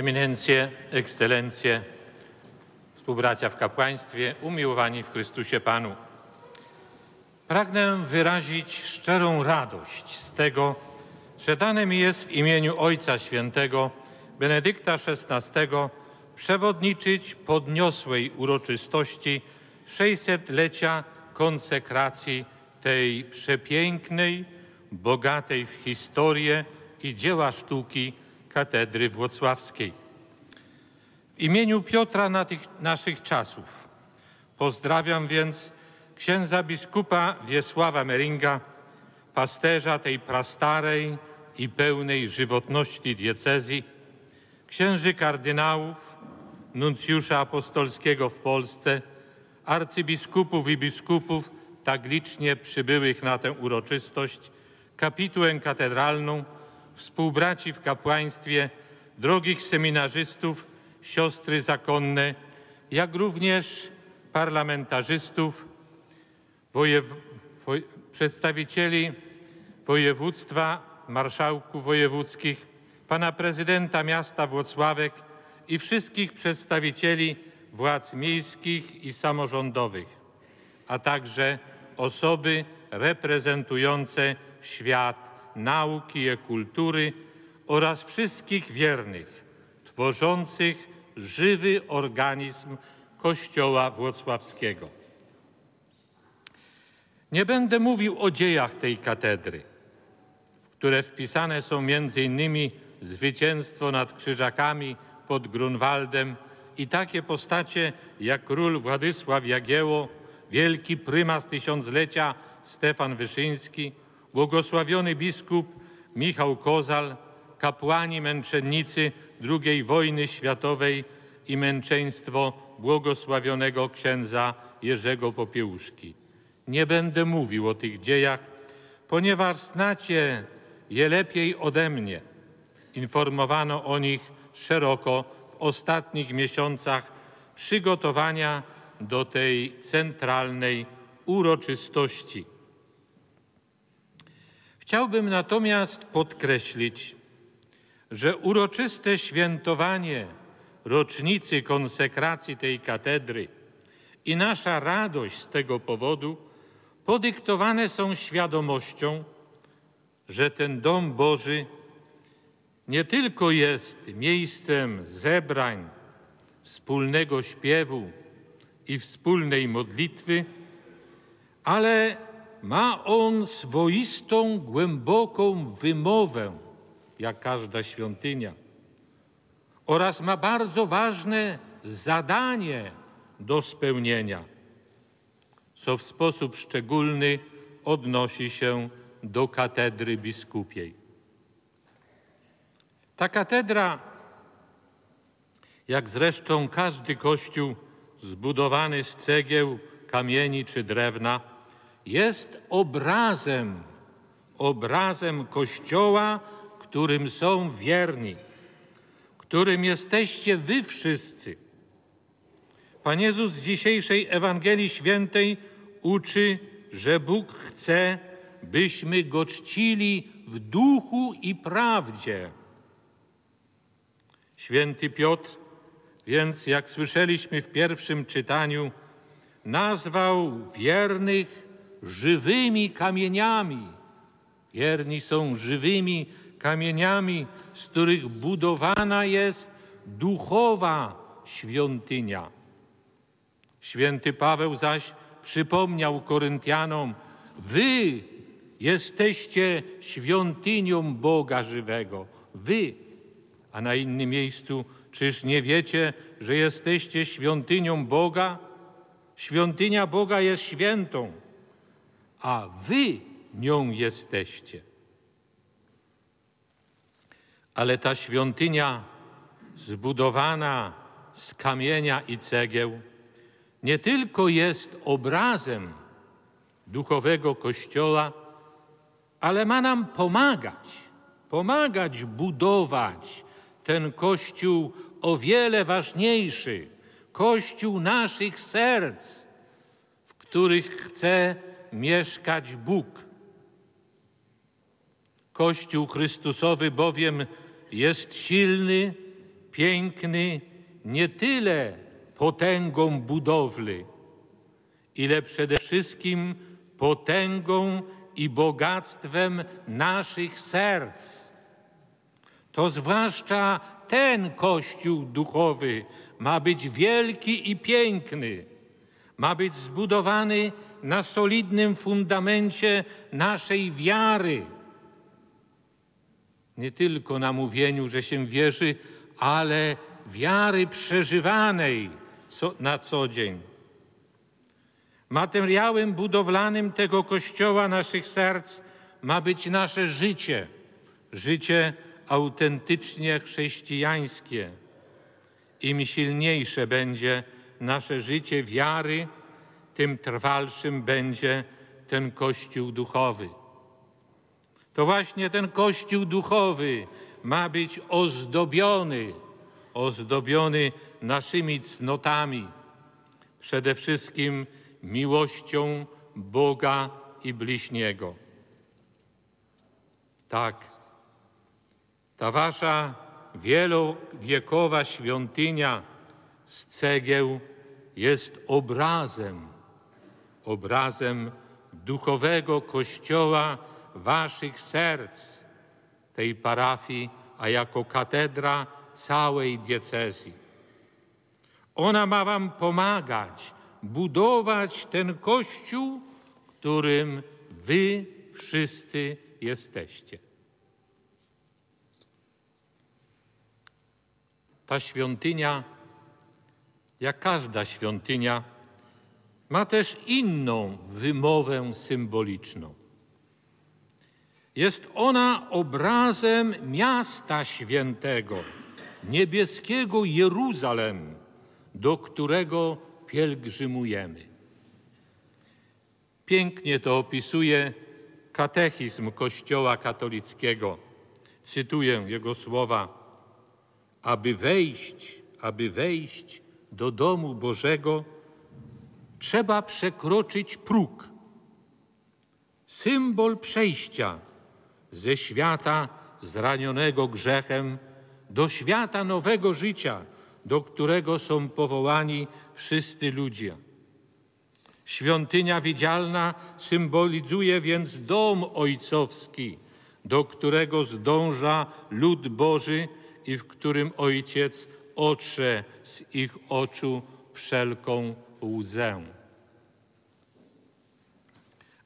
Eminencje, ekscelencje, współbracia w kapłaństwie, umiłowani w Chrystusie Panu. Pragnę wyrazić szczerą radość z tego, że dane mi jest w imieniu Ojca Świętego Benedykta XVI przewodniczyć podniosłej uroczystości 600-lecia konsekracji tej przepięknej, bogatej w historię i dzieła sztuki katedry włocławskiej. W imieniu Piotra na tych naszych czasów pozdrawiam więc księdza biskupa Wiesława Meringa, pasterza tej prastarej i pełnej żywotności diecezji, księży kardynałów, nuncjusza apostolskiego w Polsce, arcybiskupów i biskupów tak licznie przybyłych na tę uroczystość, kapitułę katedralną, współbraci w kapłaństwie, drogich seminarzystów, siostry zakonne, jak również parlamentarzystów, wojew, woj, przedstawicieli województwa, marszałków wojewódzkich, pana prezydenta miasta Włocławek i wszystkich przedstawicieli władz miejskich i samorządowych, a także osoby reprezentujące świat nauki i kultury oraz wszystkich wiernych tworzących żywy organizm Kościoła Włocławskiego. Nie będę mówił o dziejach tej katedry, w które wpisane są m.in. zwycięstwo nad Krzyżakami pod Grunwaldem i takie postacie jak król Władysław Jagieło, wielki prymas tysiąclecia Stefan Wyszyński, błogosławiony biskup Michał Kozal, kapłani męczennicy II wojny światowej i męczeństwo błogosławionego księdza Jerzego Popiełuszki. Nie będę mówił o tych dziejach, ponieważ znacie je lepiej ode mnie. Informowano o nich szeroko w ostatnich miesiącach przygotowania do tej centralnej uroczystości. Chciałbym natomiast podkreślić, że uroczyste świętowanie rocznicy konsekracji tej katedry i nasza radość z tego powodu podyktowane są świadomością, że ten dom Boży nie tylko jest miejscem zebrań, wspólnego śpiewu i wspólnej modlitwy, ale ma on swoistą, głęboką wymowę, jak każda świątynia, oraz ma bardzo ważne zadanie do spełnienia, co w sposób szczególny odnosi się do katedry biskupiej. Ta katedra, jak zresztą każdy kościół zbudowany z cegieł, kamieni czy drewna, jest obrazem, obrazem Kościoła, którym są wierni, którym jesteście wy wszyscy. Pan Jezus w dzisiejszej Ewangelii Świętej uczy, że Bóg chce, byśmy Go czcili w duchu i prawdzie. Święty Piotr, więc jak słyszeliśmy w pierwszym czytaniu, nazwał wiernych żywymi kamieniami. Wierni są żywymi kamieniami, z których budowana jest duchowa świątynia. Święty Paweł zaś przypomniał Koryntianom: Wy jesteście świątynią Boga żywego. Wy, a na innym miejscu, czyż nie wiecie, że jesteście świątynią Boga? Świątynia Boga jest świętą a wy nią jesteście. Ale ta świątynia zbudowana z kamienia i cegieł nie tylko jest obrazem duchowego Kościoła, ale ma nam pomagać, pomagać budować ten Kościół o wiele ważniejszy, Kościół naszych serc, w których chce mieszkać Bóg. Kościół Chrystusowy bowiem jest silny piękny nie tyle potęgą budowli, ile przede wszystkim potęgą i bogactwem naszych serc. To zwłaszcza ten Kościół duchowy ma być wielki i piękny, ma być zbudowany na solidnym fundamencie naszej wiary. Nie tylko na mówieniu, że się wierzy, ale wiary przeżywanej na co dzień. Materiałem budowlanym tego Kościoła naszych serc ma być nasze życie, życie autentycznie chrześcijańskie. Im silniejsze będzie nasze życie wiary, tym trwalszym będzie ten Kościół duchowy. To właśnie ten Kościół duchowy ma być ozdobiony, ozdobiony naszymi cnotami, przede wszystkim miłością Boga i bliźniego. Tak, ta wasza wielowiekowa świątynia z cegieł jest obrazem, obrazem duchowego kościoła waszych serc, tej parafii, a jako katedra całej diecezji. Ona ma wam pomagać budować ten kościół, którym wy wszyscy jesteście. Ta świątynia, jak każda świątynia, ma też inną wymowę symboliczną. Jest ona obrazem miasta świętego, niebieskiego Jeruzalem, do którego pielgrzymujemy. Pięknie to opisuje katechizm Kościoła katolickiego. Cytuję jego słowa aby wejść, aby wejść do domu Bożego, trzeba przekroczyć próg. Symbol przejścia ze świata zranionego grzechem do świata nowego życia, do którego są powołani wszyscy ludzie. Świątynia widzialna symbolizuje więc dom ojcowski, do którego zdąża lud Boży i w którym Ojciec otrze z ich oczu wszelką łzę.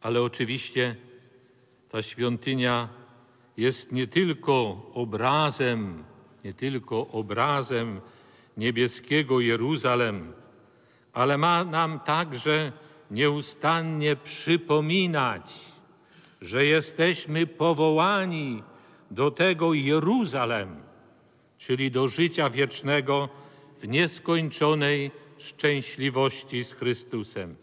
Ale oczywiście ta świątynia jest nie tylko obrazem, nie tylko obrazem niebieskiego Jeruzalem, ale ma nam także nieustannie przypominać, że jesteśmy powołani do tego Jeruzalem, czyli do życia wiecznego w nieskończonej szczęśliwości z Chrystusem.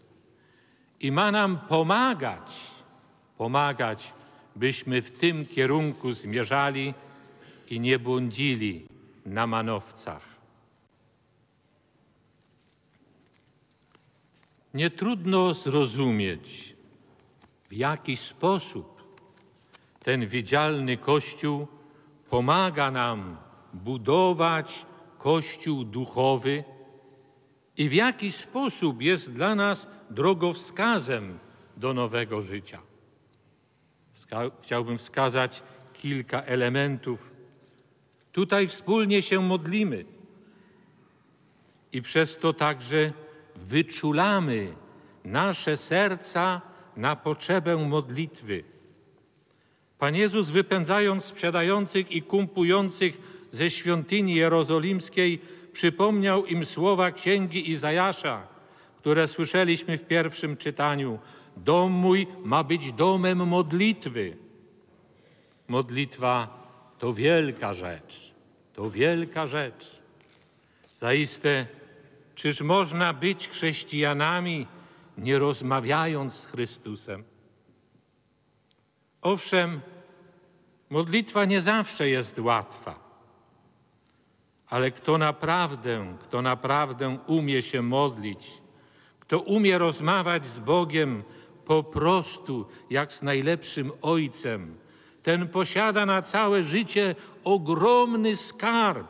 I ma nam pomagać, pomagać, byśmy w tym kierunku zmierzali i nie błądzili na manowcach. Nie trudno zrozumieć, w jaki sposób ten widzialny Kościół pomaga nam budować Kościół duchowy i w jaki sposób jest dla nas drogowskazem do nowego życia. Chciałbym wskazać kilka elementów. Tutaj wspólnie się modlimy i przez to także wyczulamy nasze serca na potrzebę modlitwy. Pan Jezus, wypędzając sprzedających i kumpujących ze świątyni jerozolimskiej przypomniał im słowa księgi Izajasza, które słyszeliśmy w pierwszym czytaniu. Dom mój ma być domem modlitwy. Modlitwa to wielka rzecz, to wielka rzecz. Zaiste, czyż można być chrześcijanami, nie rozmawiając z Chrystusem? Owszem, modlitwa nie zawsze jest łatwa. Ale kto naprawdę, kto naprawdę umie się modlić, kto umie rozmawiać z Bogiem po prostu jak z najlepszym Ojcem, ten posiada na całe życie ogromny skarb,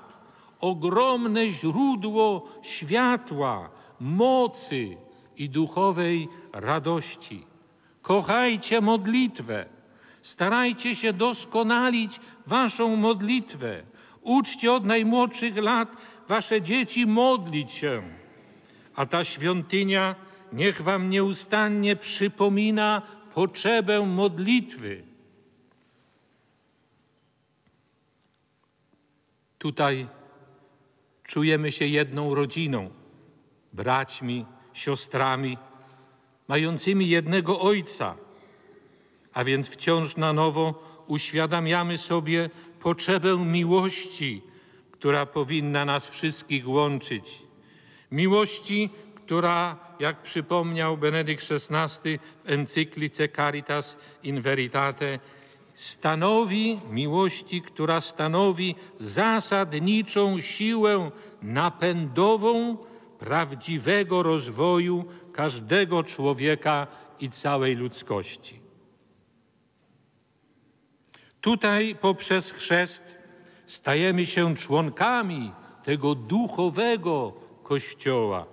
ogromne źródło światła, mocy i duchowej radości. Kochajcie modlitwę. Starajcie się doskonalić waszą modlitwę. Uczcie od najmłodszych lat wasze dzieci modlić się. A ta świątynia niech wam nieustannie przypomina potrzebę modlitwy. Tutaj czujemy się jedną rodziną, braćmi, siostrami, mającymi jednego Ojca, a więc wciąż na nowo uświadamiamy sobie potrzebę miłości, która powinna nas wszystkich łączyć. Miłości, która, jak przypomniał Benedykt XVI w encyklice Caritas in Veritate, stanowi miłości, która stanowi zasadniczą siłę napędową prawdziwego rozwoju każdego człowieka i całej ludzkości. Tutaj poprzez chrzest stajemy się członkami tego duchowego Kościoła.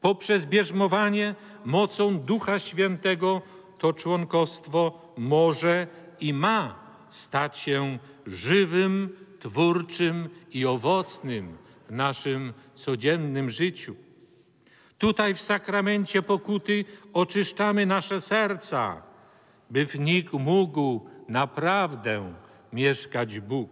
Poprzez bierzmowanie mocą Ducha Świętego to członkostwo może i ma stać się żywym, twórczym i owocnym w naszym codziennym życiu. Tutaj w sakramencie pokuty oczyszczamy nasze serca, by w nich mógł naprawdę mieszkać Bóg.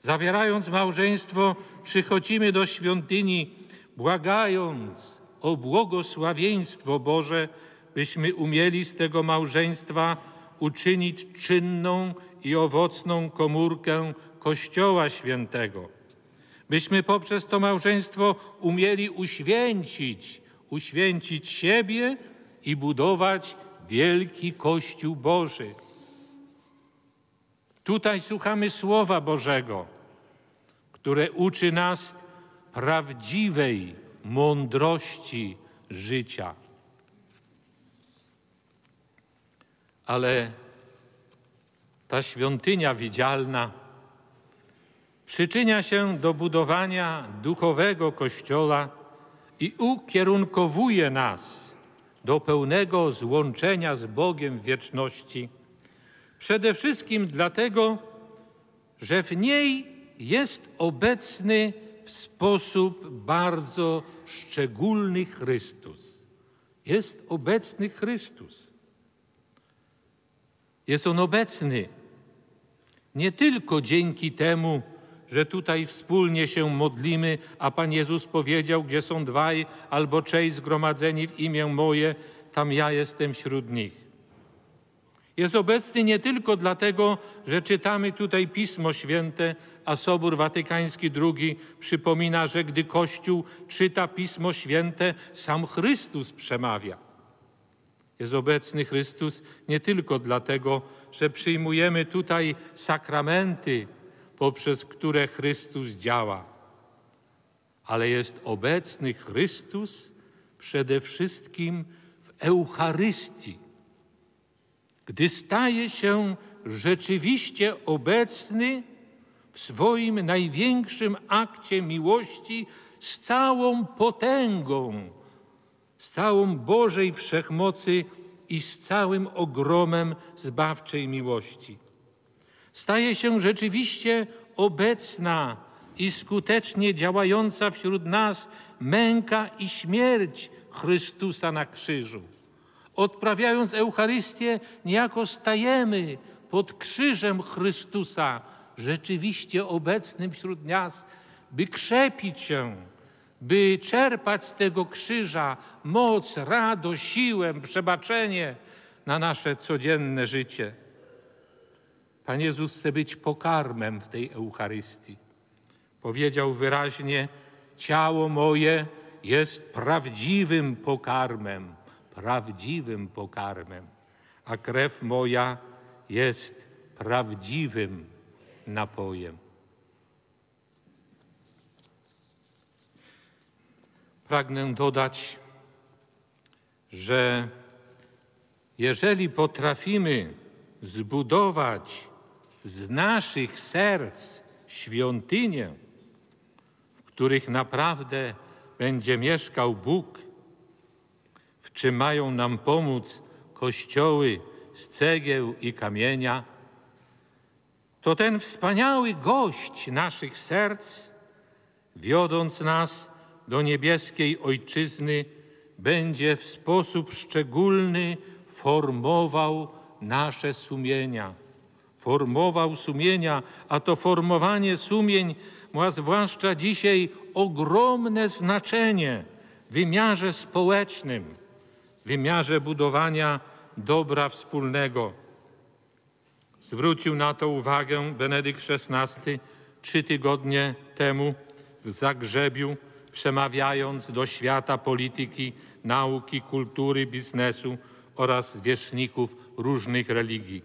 Zawierając małżeństwo, przychodzimy do świątyni, błagając o błogosławieństwo Boże, byśmy umieli z tego małżeństwa uczynić czynną i owocną komórkę Kościoła Świętego. Byśmy poprzez to małżeństwo umieli uświęcić, uświęcić siebie i budować wielki Kościół Boży. Tutaj słuchamy Słowa Bożego, które uczy nas prawdziwej mądrości życia. Ale ta świątynia widzialna przyczynia się do budowania duchowego Kościoła i ukierunkowuje nas do pełnego złączenia z Bogiem wieczności. Przede wszystkim dlatego, że w niej jest obecny w sposób bardzo szczególny Chrystus. Jest obecny Chrystus. Jest on obecny nie tylko dzięki temu, że tutaj wspólnie się modlimy, a Pan Jezus powiedział, gdzie są dwaj albo trzej zgromadzeni w imię moje, tam ja jestem wśród nich. Jest obecny nie tylko dlatego, że czytamy tutaj Pismo Święte, a Sobór Watykański II przypomina, że gdy Kościół czyta Pismo Święte, sam Chrystus przemawia. Jest obecny Chrystus nie tylko dlatego, że przyjmujemy tutaj sakramenty, poprzez które Chrystus działa, ale jest obecny Chrystus przede wszystkim w Eucharystii, gdy staje się rzeczywiście obecny w swoim największym akcie miłości z całą potęgą, z całą Bożej wszechmocy i z całym ogromem zbawczej miłości. Staje się rzeczywiście obecna i skutecznie działająca wśród nas męka i śmierć Chrystusa na krzyżu. Odprawiając Eucharystię, niejako stajemy pod krzyżem Chrystusa, rzeczywiście obecnym wśród nas, by krzepić się, by czerpać z tego krzyża moc, radość, siłę, przebaczenie na nasze codzienne życie. Pan Jezus chce być pokarmem w tej Eucharystii. Powiedział wyraźnie: Ciało moje jest prawdziwym pokarmem, prawdziwym pokarmem, a krew moja jest prawdziwym napojem. Pragnę dodać, że jeżeli potrafimy zbudować z naszych serc świątynię, których naprawdę będzie mieszkał Bóg, w czym mają nam pomóc kościoły z cegieł i kamienia, to ten wspaniały gość naszych serc, wiodąc nas do niebieskiej Ojczyzny, będzie w sposób szczególny formował nasze sumienia. Formował sumienia, a to formowanie sumień ma zwłaszcza dzisiaj ogromne znaczenie w wymiarze społecznym, wymiarze budowania dobra wspólnego. Zwrócił na to uwagę Benedykt XVI trzy tygodnie temu w Zagrzebiu, przemawiając do świata polityki, nauki, kultury, biznesu oraz zwierzchników różnych religii.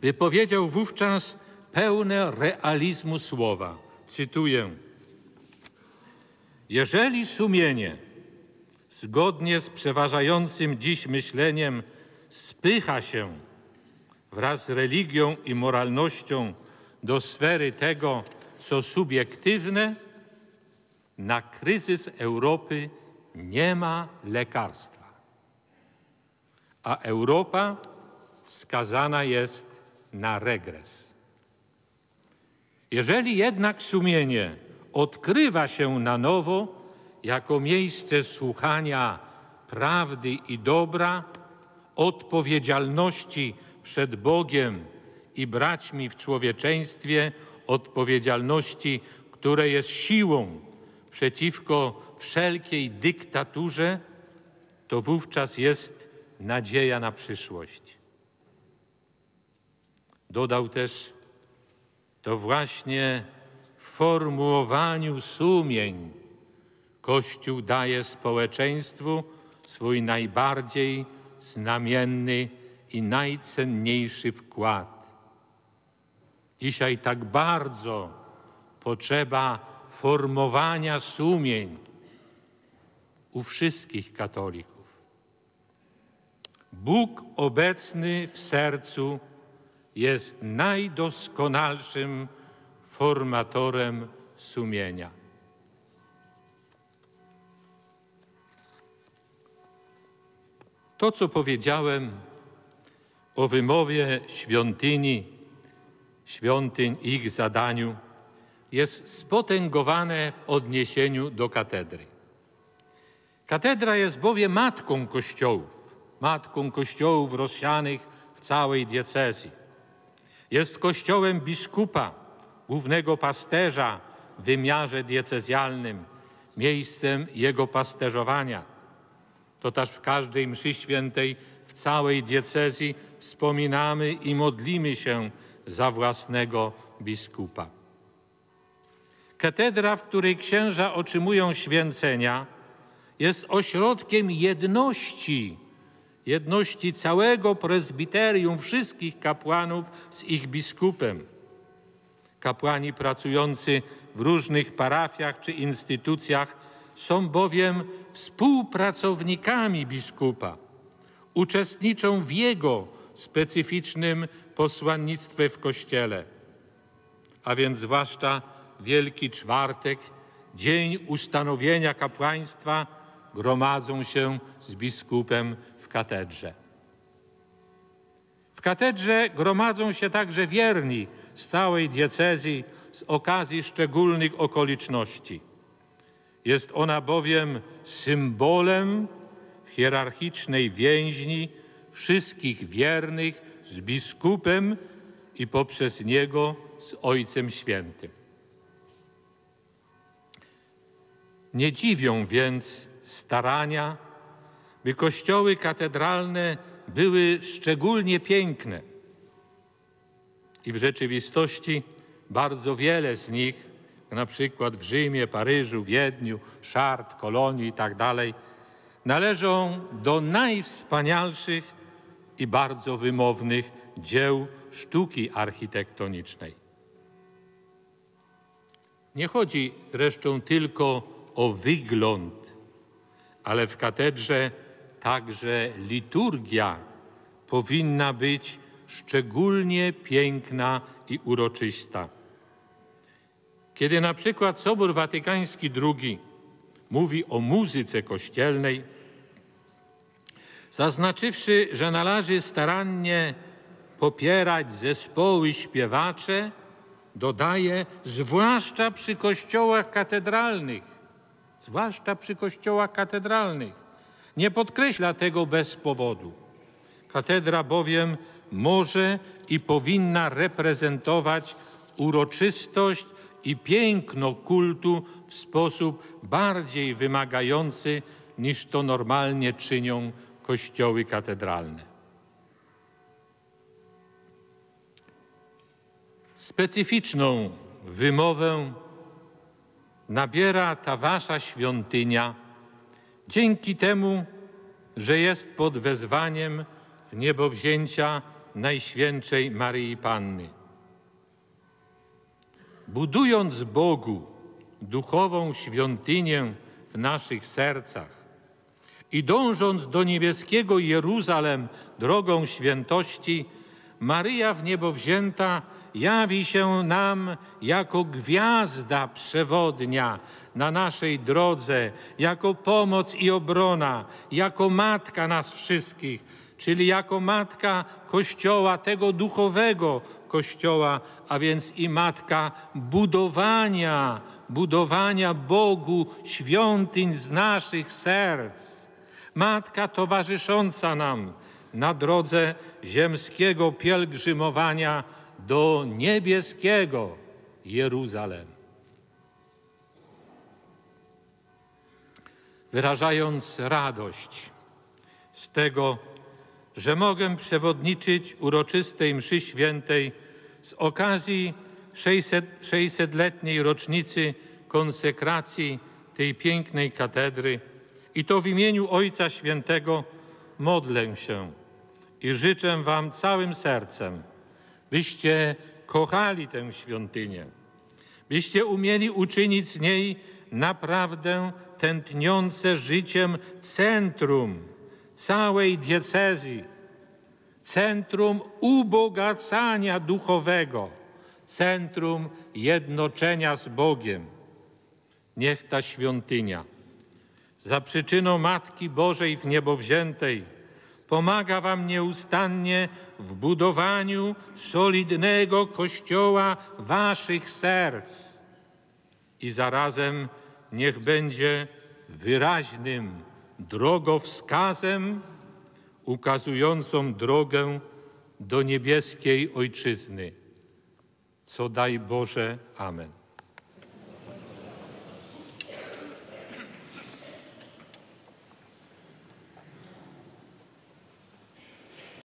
Wypowiedział wówczas pełne realizmu słowa. Cytuję: Jeżeli sumienie, zgodnie z przeważającym dziś myśleniem, spycha się wraz z religią i moralnością do sfery tego, co subiektywne, na kryzys Europy nie ma lekarstwa. A Europa skazana jest na regres. Jeżeli jednak sumienie odkrywa się na nowo jako miejsce słuchania prawdy i dobra, odpowiedzialności przed Bogiem i braćmi w człowieczeństwie, odpowiedzialności, które jest siłą przeciwko wszelkiej dyktaturze, to wówczas jest nadzieja na przyszłość. Dodał też, to właśnie w formułowaniu sumień Kościół daje społeczeństwu swój najbardziej znamienny i najcenniejszy wkład. Dzisiaj tak bardzo potrzeba formowania sumień u wszystkich katolików. Bóg obecny w sercu jest najdoskonalszym formatorem sumienia. To, co powiedziałem o wymowie świątyni, świątyń i ich zadaniu, jest spotęgowane w odniesieniu do katedry. Katedra jest bowiem matką kościołów, matką kościołów rozsianych w całej diecezji. Jest kościołem biskupa, głównego pasterza w wymiarze diecezjalnym, miejscem jego pasterzowania. To też w każdej mszy świętej w całej diecezji wspominamy i modlimy się za własnego biskupa. Katedra, w której księża otrzymują święcenia, jest ośrodkiem jedności, jedności całego prezbiterium, wszystkich kapłanów z ich biskupem. Kapłani pracujący w różnych parafiach czy instytucjach są bowiem współpracownikami biskupa, uczestniczą w jego specyficznym posłannictwie w Kościele, a więc zwłaszcza Wielki Czwartek, dzień ustanowienia kapłaństwa, gromadzą się z biskupem w katedrze. W katedrze gromadzą się także wierni z całej diecezji z okazji szczególnych okoliczności. Jest ona bowiem symbolem hierarchicznej więźni wszystkich wiernych z biskupem i poprzez niego z Ojcem Świętym. Nie dziwią więc starania, by kościoły katedralne były szczególnie piękne. I w rzeczywistości bardzo wiele z nich, na przykład w Rzymie, Paryżu, Wiedniu, Szart, Kolonii i tak należą do najwspanialszych i bardzo wymownych dzieł sztuki architektonicznej. Nie chodzi zresztą tylko o wygląd, ale w katedrze także liturgia powinna być szczególnie piękna i uroczysta. Kiedy na przykład Sobór Watykański II mówi o muzyce kościelnej, zaznaczywszy, że należy starannie popierać zespoły śpiewacze, dodaje, zwłaszcza przy kościołach katedralnych, zwłaszcza przy kościołach katedralnych. Nie podkreśla tego bez powodu. Katedra bowiem może i powinna reprezentować uroczystość i piękno kultu w sposób bardziej wymagający niż to normalnie czynią kościoły katedralne. Specyficzną wymowę nabiera ta wasza świątynia dzięki temu, że jest pod wezwaniem w niebowzięcia Najświętszej Maryi Panny. Budując Bogu duchową świątynię w naszych sercach i dążąc do niebieskiego Jeruzalem drogą świętości, Maryja w niebo wzięta jawi się nam jako gwiazda przewodnia na naszej drodze, jako pomoc i obrona, jako matka nas wszystkich, czyli jako matka Kościoła, tego duchowego Kościoła, a więc i matka budowania, budowania Bogu świątyń z naszych serc. Matka towarzysząca nam na drodze ziemskiego pielgrzymowania do niebieskiego Jeruzalem. Wyrażając radość z tego, że mogę przewodniczyć uroczystej mszy świętej z okazji 600-letniej rocznicy konsekracji tej pięknej katedry. I to w imieniu Ojca Świętego modlę się i życzę Wam całym sercem, byście kochali tę świątynię, byście umieli uczynić z niej naprawdę tętniące życiem centrum całej diecezji, centrum ubogacania duchowego, centrum jednoczenia z Bogiem. Niech ta świątynia za przyczyną Matki Bożej w niebo wziętej pomaga Wam nieustannie w budowaniu solidnego Kościoła Waszych serc i zarazem niech będzie wyraźnym drogowskazem ukazującą drogę do niebieskiej Ojczyzny. Co daj Boże. Amen.